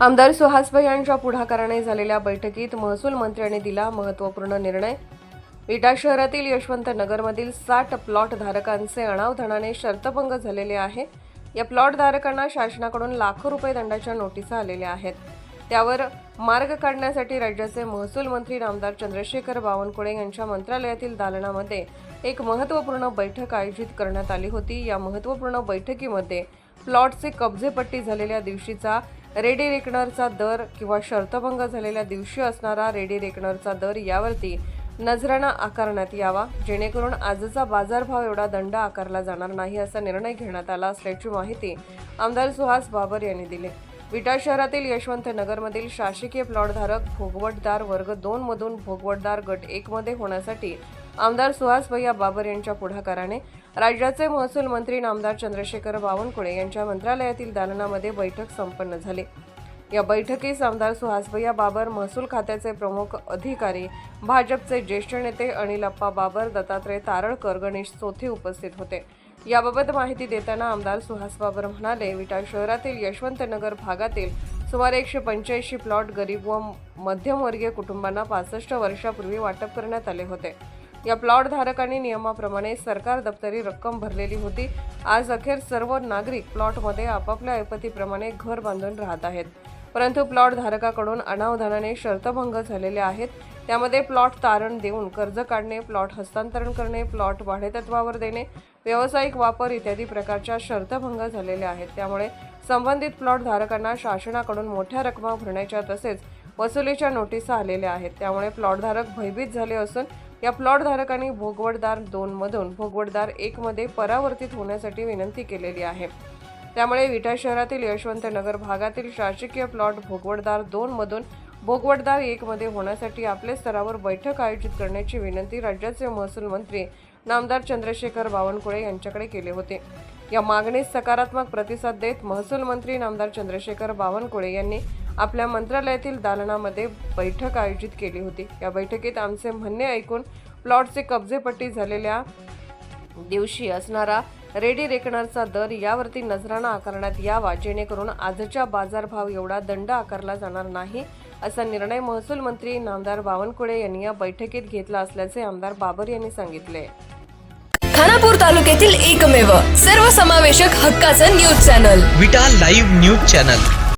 आमदार सुहासभाई यांच्या पुढाकाराने झालेल्या बैठकीत महसूल मंत्र्यांनी दिला महत्त्वपूर्ण निर्णय. विटा शहरातील यशवंत नगरमधील साठ प्लॉट धारकांचे अनावधानाने शर्तभंग झालेले आहे. या प्लॉट धारकांना शासनाकडून लाखो रुपये दंडाच्या नोटिसा आलेल्या आहेत. त्यावर मार्ग काढण्यासाठी राज्याचे महसूल मंत्री नामदार चंद्रशेखर बावनकुळे यांच्या मंत्रालयातील दालनामध्ये एक महत्त्वपूर्ण बैठक आयोजित करण्यात आली होती. या महत्त्वपूर्ण बैठकीमध्ये प्लॉटचे कब्जेपट्टी झालेल्या दिवशीचा रेडी रेकनरचा दर किंवा शर्तभंग झालेल्या दिवशी असणारा रेडी रेकनरचा दर यावरती नजराणा आकारण्यात यावा जेणेकरून आजचा बाजारभाव एवढा दंड आकारला जाणार नाही असा निर्णय घेण्यात आला असल्याची माहिती आमदार सुहास बाबर यांनी दिली. विटा शहरातील यशवंत नगरमधील शासकीय प्लॉटधारक भोगवटदार वर्ग दोनमधून भोगवटदार गट एकमध्ये होण्यासाठी आमदार सुहास भैया बाबर यांच्या पुढाकाराने राज्याचे महसूल मंत्री नामदार चंद्रशेखर बावनकुळे यांच्या मंत्रालयातील दालनामध्ये बैठक संपन्न झाली. या बैठकीस आमदार सुहासभैया बाबर महसूल खात्याचे प्रमुख अधिकारी भाजपचे ज्येष्ठ नेते अनिल अप्पा बाबर दत्तात्रय तारळकर गणेश चोथे उपस्थित होते. याबाबत माहिती देताना आमदार सुहास बाबर म्हणाले विटा शहरातील यशवंतनगर भागातील सुमारे एकशे पंच्याऐंशी प्लॉट गरीब व मध्यमवर्गीय कुटुंबांना पासष्ट वर्षापूर्वी वाटप करण्यात आले होते. या प्लॉटधारकांनी नियमाप्रमाणे सरकार दप्तरी रक्कम भरलेली होती. आज अखेर सर्व नागरिक प्लॉटमध्ये आपापल्या ऐपतीप्रमाणे घर बांधून राहत आहेत. परंतु प्लॉट धारकाकडून अनावधानाने शर्तभंग झालेले आहेत. त्यामध्ये प्लॉट तारण देऊन कर्ज काढणे प्लॉट हस्तांतरण करणे प्लॉट भाडेतत्वावर देणे व्यावसायिक वापर इत्यादी प्रकारच्या शर्तभंग झालेल्या आहेत. त्यामुळे संबंधित प्लॉट धारकांना शासनाकडून मोठ्या रकमा भरण्याच्या तसेच वसुलीच्या नोटिसा आलेल्या आहेत. त्यामुळे प्लॉटधारक भयभीत झाले असून या प्लॉटधारकांनी भोगवडदार भोगवटदार भोगवडदार एकमध्ये भोगवटदार परावर्तित होण्यासाठी विनंती केलेली आहे. त्यामुळे विटा शहरातील यशवंतनगर भागातील शासकीय प्लॉट भोगवटदार दोनमधून भोगवडदार भोगवटदार होण्यासाठी आपल्या स्तरावर बैठक आयोजित करण्याची विनंती राज्याचे महसूल मंत्री नामदार चंद्रशेखर बावनकुळे यांच्याकडे केले होते. या मागणीस सकारात्मक प्रतिसाद देत महसूल मंत्री नामदार चंद्रशेखर बावनकुळे यांनी आपल्या मंत्रालयातील दालनामध्ये बैठक आयोजित केली होती. या बैठकीत आमचे म्हणणे ऐकून प्लॉटचे कब्जेपट्टी झालेल्या दिवशी असणारा रेडी रेकनरचा दर यावरती नजराणा आकारण्यात यावा जेणेकरून आजच्या बाजारभाव एवढा दंड आकारला जाणार नाही असा निर्णय महसूल मंत्री नामदार बावनकुळे यांनी या बैठकीत घेतला असल्याचे आमदार बाबर यांनी सांगितले. खानापूर तालुक्यातील एकमेव सर्वसमावेशक हक्काचं news channel. Vita live news channel.